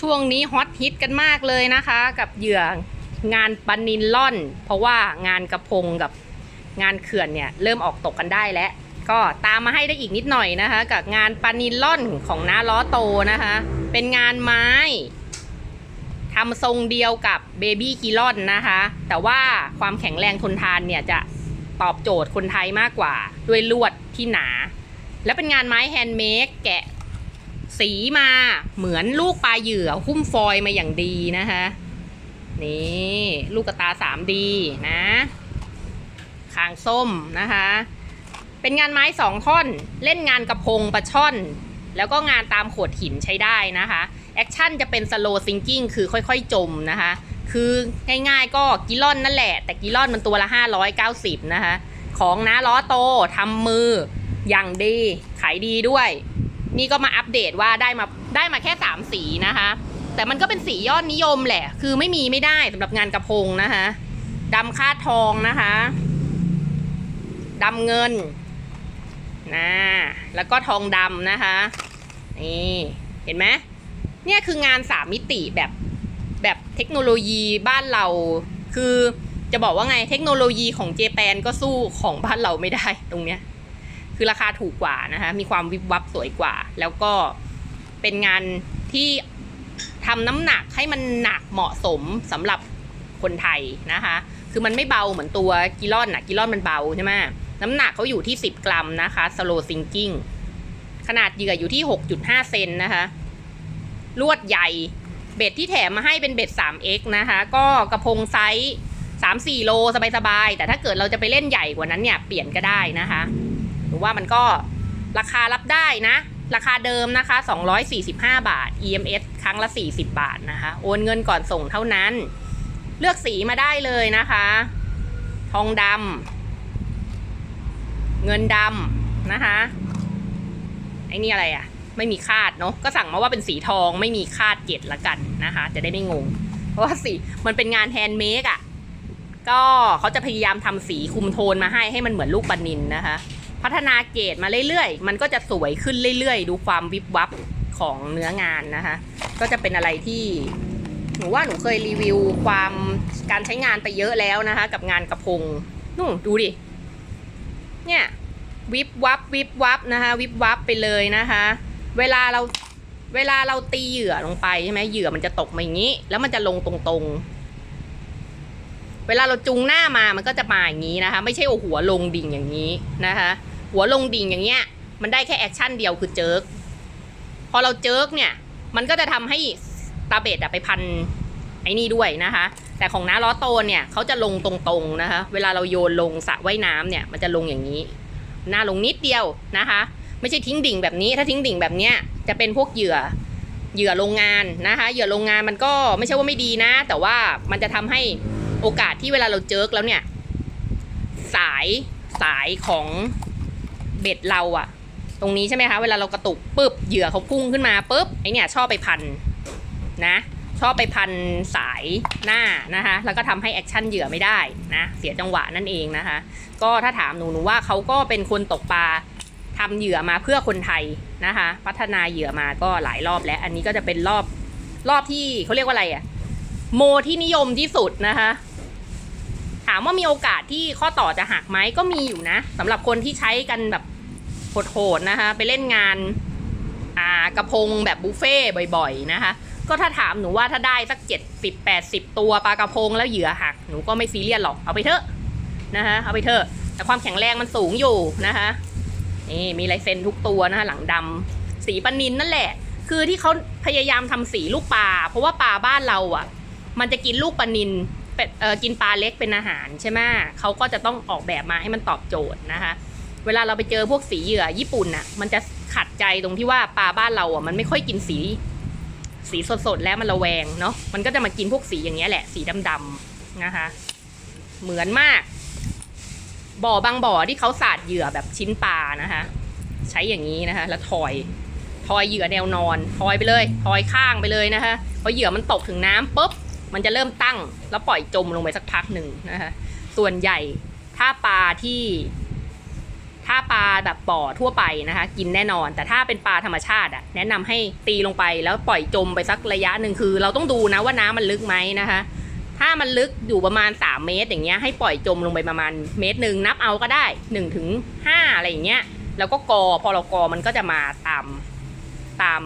ช่วงนี้ฮอตฮิตกันมากเลยนะคะ กับเหยื่องานปานินล่อน เพราะว่างานกระพงกับงานเขื่อนเนี่ยเริ่มออกตกกันได้แล้วก็ตามมาให้ได้อีกนิดหน่อยนะคะ กับงานปานินล่อนของน้าล้อโตนะคะ เป็นงานไม้ทำทรงเดียวกับเบบี้กีลอนนะคะ แต่ว่าความแข็งแรงทนทานเนี่ยจะตอบโจทย์คนไทยมากกว่า ด้วยลวดที่หนา และเป็นงานไม้แฮนด์เมดแกะ สีมาเหมือนลูกปลาเหยื่อหุ้มฟอยมาอย่างดีนะคะนี่ลูกกระตา 3D นะคางส้มนะคะ เป็นงานไม้สองท่อน เล่นงานกระพงปลาช่อน แล้วก็งานตามโขดหินใช้ได้นะคะแอคชั่นจะเป็นสโลว์ซิงกิ้งคือค่อยๆ จมนะคะ คือง่ายๆก็กิลอนนั่นแหละ แต่กิลอนมันตัวละ 590 นะคะ ของน้าล้อโตทำมืออย่างดี ขายดีด้วย นี่ก็มาอัปเดตว่าได้มาได้มาแค่ 3 สีนะคะ แต่มันก็เป็นสียอดนิยมแหละ คือไม่มีไม่ได้สำหรับงานกระพงนะคะดำคาดทองนะคะดำเงินนะแล้วก็ทองดำนะคะนี่เห็นไหมเนี่ยคืองานสามมิติแบบแบบเทคโนโลยีบ้านเรา คือจะบอกว่าไงเทคโนโลยีของเจแปนก็สู้ของบ้านเราไม่ได้ตรงเนี้ย คือราคาถูกกว่านะคะมีความวิบวับสวยกว่า แล้วก็เป็นงานที่ทำน้ำหนักให้มันหนักเหมาะสมสำหรับคนไทยนะคะ คือมันไม่เบาเหมือนตัวกิลอนอะกิลอนมันเบาใช่ไหมน้ำหนักเขาอยู่ที่ 10 กรัมนะคะ slow sinking ขนาดเหยื่ออยู่ที่ 6.5 เซนนะคะ ลวดใหญ่เบ็ดที่แถมมาให้เป็นเบ็ด 3x นะคะ ก็กระพงไซส์ 3-4 โลสบายๆ แต่ถ้าเกิดเราจะไปเล่นใหญ่กว่านั้นเนี่ย เปลี่ยนก็ได้นะคะ หรือว่ามันก็ราคารับได้นะ ราคาเดิมนะคะ 245 บาท EMS ครั้งละ 40 บาทนะคะ โอนเงินก่อนส่งเท่านั้น เลือกสีมาได้เลยนะคะ ทองดำเงินดำนะคะไอ้นี่อะไรอะ่ะ ไม่มีคาดเนาะก็สั่งมาว่าเป็นสีทองไม่มีคาดเจ็ดละกันนะคะ จะได้ไม่งง เพราะว่าสีมันเป็นงานแฮนด์เมดอะก็เขาจะพยายามทำสีคุมโทนมาให้ให้มันเหมือนลูกบันนินนะคะ พัฒนาเกรดมาเรื่อยๆ มันก็จะสวยขึ้นเรื่อยๆ ดูความวิบวับของเนื้องานนะคะ ก็จะเป็นอะไรที่หนูว่าหนูเคยรีวิวความการใช้งานไปเยอะแล้วนะคะ กับงานกระพงนู่นดูดิ เนี่ยวิบวับวิบวับนะคะวิบวับไปเลยนะคะ เวลาเราเวลาเราตีเหยื่อลงไปใช่ไหมเหยื่อมันจะตกมาอย่างนี้ แล้วมันจะลงตรงๆ เวลาเราจุงหน้ามามันก็จะมาอย่างนี้นะคะ ไม่ใช่เอหัวลงดิ่งอย่างนี้นะคะ หัวลงดิ่งอย่างเงี้ย มันได้แค่แอคชั่นเดียวคือเจิกพอเราเจิกเนี่ย มันก็จะทำให้ตาเบ็ดอะไปพันไอ้นี่ด้วยนะคะ แต่ของน้าล้อโตนเนี่ยเขาจะลงตรงๆนะคะ เวลาเราโยนลงสระว่ายน้ำเนี่ย มันจะลงอย่างนี้ หน้าลงนิดเดียวนะคะ ไม่ใช่ทิ้งดิ่งแบบนี้ ถ้าทิ้งดิ่งแบบเนี้ยจะเป็นพวกเหยื่อเหยื่อโรงงานนะคะ เหยื่อโรงงานมันก็ไม่ใช่ว่าไม่ดีนะ แต่ว่ามันจะทำให้โอกาสที่เวลาเราเจิกแล้วเนี่ย สายสายของ เบ็ดเราอะตรงนี้ใช่ไหมคะ เวลาเรากระตุกปุ๊บเหยื่อเขาพุ่งขึ้นมาปุ๊บไอเนี่ยชอบไปพันนะ ชอบไปพันสายหน้านะคะ แล้วก็ทำให้แอคชั่นเหยื่อไม่ได้นะ เสียจังหวะนั่นเองนะคะ ก็ถ้าถามหนูหนูว่าเขาก็เป็นคนตกปลาทำเหยื่อมาเพื่อคนไทยนะคะ พัฒนาเหยื่อมาก็หลายรอบแล้ว อันนี้ก็จะเป็นรอบรอบที่เขาเรียกว่าอะไรอะโมที่นิยมที่สุดนะคะ ถามว่ามีโอกาสที่ข้อต่อจะหักไหมก็มีอยู่นะสำหรับคนที่ใช้กันแบบโหดๆนะคะ ไปเล่นงานอ่ากระพงแบบบุฟเฟ่บ่อยๆนะคะ ก็ถ้าถามหนูว่าถ้าได้สักเจ็ดสิบแปดสิบตัวปลากระพงแล้วเหยื่อหักหนูก็ไม่ซีเรียสหรอกเอาไปเถอะนะคะเอาไปเถอะแต่ความแข็งแรงมันสูงอยู่นะคะนี่มีลายเซ็นทุกตัวนะคะหลังดำสีปลานินนั่นแหละ คือที่เขาพยายามทำสีลูกปลาเพราะว่าปลาบ้านเราอะ มันจะกินลูกปลานิน เป็นเออกินปลาเล็กเป็นอาหารใช่ไหมเขาก็จะต้องออกแบบมาให้มันตอบโจทย์นะคะ เวลาเราไปเจอพวกสีเหยื่อญี่ปุ่นน่ะ มันจะขัดใจตรงที่ว่าปลาบ้านเราอะมันไม่ค่อยกินสี สีสดๆแล้วมันระแวงเนาะ มันก็จะมากินพวกสีอย่างเงี้ยแหละ สีดำๆนะคะ เหมือนมาก บ่อบางบ่อที่เขาสาดเหยื่อแบบชิ้นปลานะคะ ใช้อย่างนี้นะคะ แล้วทอยทอยเหยื่อแนวนอนทอยไปเลยทอยข้างไปเลยนะคะพอเหยื่อมันตกถึงน้ำปุ๊บ มันจะเริ่มตั้งแล้วปล่อยจมลงไปสักพักหนึ่งนะคะส่วนใหญ่ถ้าปลาที่ถ้าปลาแบบบ่อทั่วไปนะคะ กินแน่นอน แต่ถ้าเป็นปลาธรรมชาติอะแนะนำให้ตีลงไปแล้วปล่อยจมไปสักระยะหนึ่งคือ เราต้องดูนะว่าน้ำมันลึกไหมนะคะ ถ้ามันลึกอยู่ประมาณ 3 เมตรอย่างเงี้ยให้ปล่อยจมลงไปประมาณเมตรหนึ่งนับเอาก็ได้1ถึง5อะไรอย่างเงี้ยแล้วก็กอพอเรากอมันก็จะมาตาม ตาม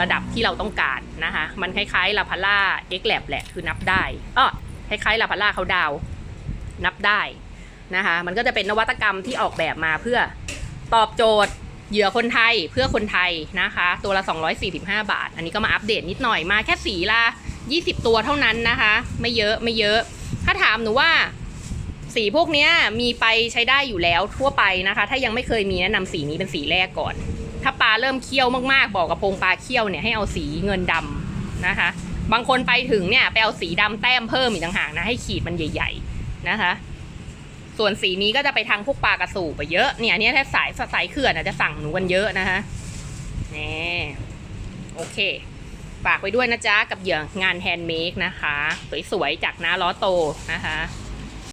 ระดับที่เราต้องการนะคะมันคล้ายๆลาพาร่าเอ็กแลบแหละคือนับได้อ้อคล้ายๆลาพาร่าเขาดาวนับได้นะคะมันก็จะเป็นนวัตกรรมที่ออกแบบมาเพื่อตอบโจทย์เหยื่อคนไทยเพื่อคนไทยนะคะ ตัวละ 245 บาท อันนี้ก็มาอัปเดตนิดหน่อยมาแค่สีละ20 ตัวเท่านั้นนะคะ ไม่เยอะไม่เยอะ ถ้าถามหนูว่าสีพวกนี้มีไปใช้ได้อยู่แล้วทั่วไปนะคะ ถ้ายังไม่เคยมีแนะนำสีนี้เป็นสีแรกก่อน ถ้าปลาเริ่มเคี้ยวมากๆบอกกระโปรงปลาเคี้ยวเนี่ยให้เอาสีเงินดำนะคะ บางคนไปถึงเนี่ยไปเอาสีดำแต้มเพิ่มอีกต่างหากนะให้ขีดมันใหญ่ ๆนะคะ ส่วนสีนี้ก็จะไปทางพวกปลากระสูบไปเยอะเนี่ยอันเนี้ยถ้าสายสายเขื่อนอาจจะสั่งหนูกันเยอะนะคะนี่โอเคฝากไว้ด้วยนะจ๊ะ กับเหยื่องานแฮนด์เมดนะคะ สวยๆ จากน้าล้อโตนะคะ